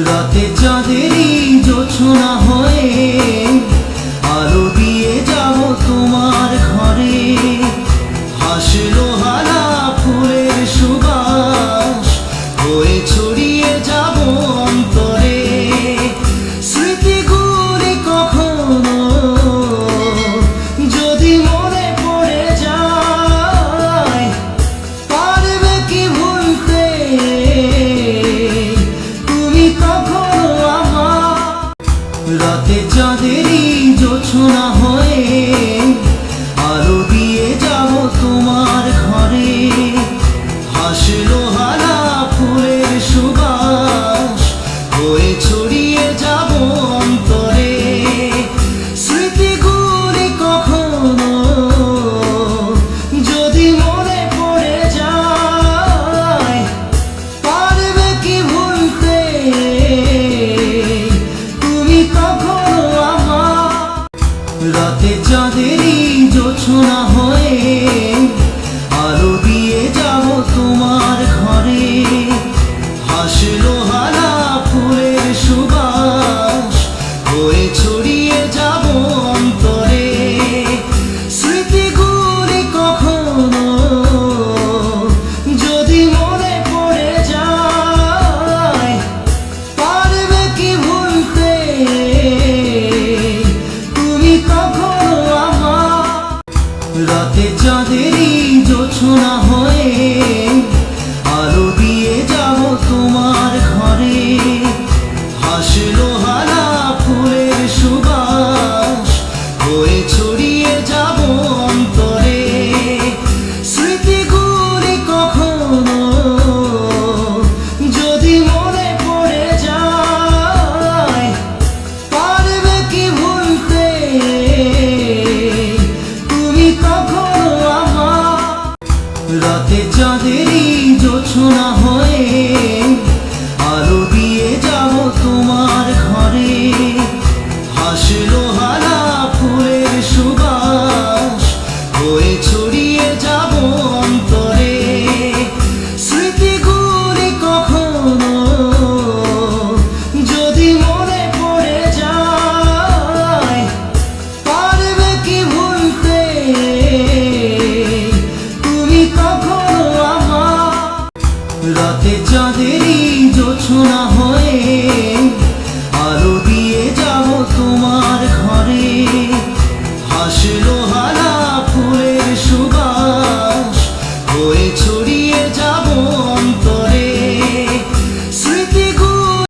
রাতে চাঁদেরই জোছনা হয়ে রাতেরই জোছনা হয়ে শোনা হয় শোনা হয়। রাতে চাঁদেরই জোছনা হয়ে আলো দিয়ে